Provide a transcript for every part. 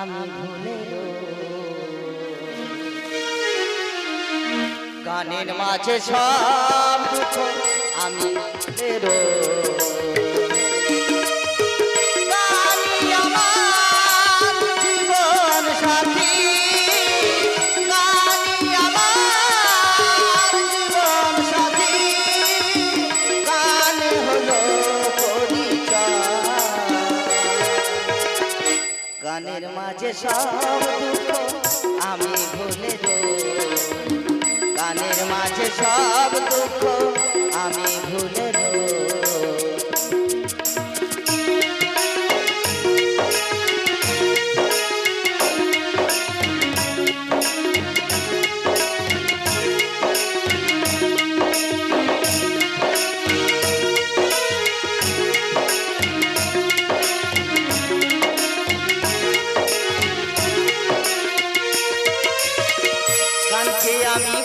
আমি ভুলে গানের মাঝে সব আমি ভুলে গানের মাঝে সব দুঃখ আমি ভুলে যাই। গানের মাঝে সব দুঃখ আমি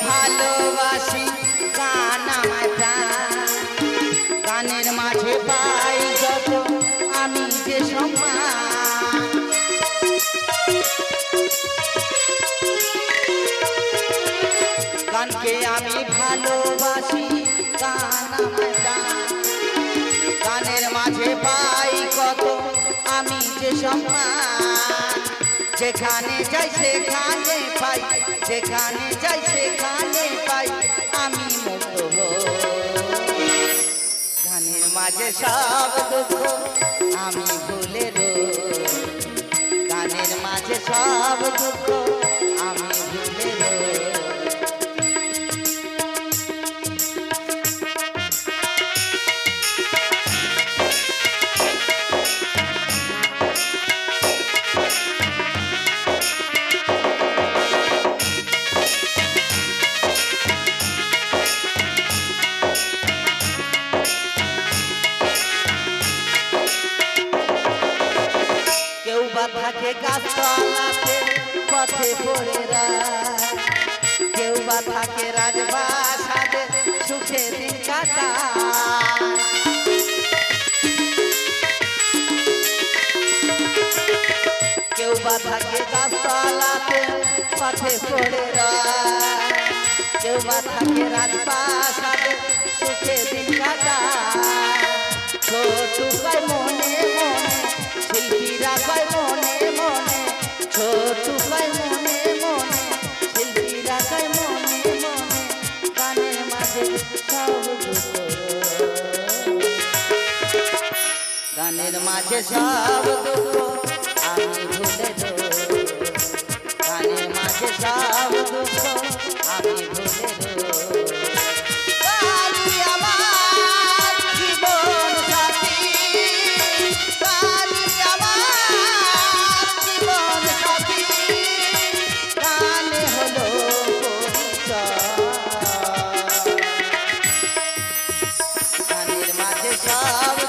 ভালোবাসি, গান আমার প্রাণ গানের মাঝে পাই আমি যে সম্মান। গানকে আমি ভালোবাসি, গান আমার মাঝে পাই কত, আমি যে সম্মান। যেখানে যাই সেখানে পাই, যেখানে যাই সেখানে মাঝে সব দুঃখ আমি ভুলে রো গানের মাঝে সব দুঃখ গাছতলাতে পথে পড়ে রায়। কেউ বা থাকে রাজবাসাতে সুখে দিন কাটা কেউ বা থাকে গাছতলাতে পথে পড়ে কেউ বা থাকে রাজবাসাতে সুখে দিন কাটা মাঝে সব দুঃখ আমি ভুলে দেব গানের মাঝে সব দুঃখ আমি ভুলে দেব গানই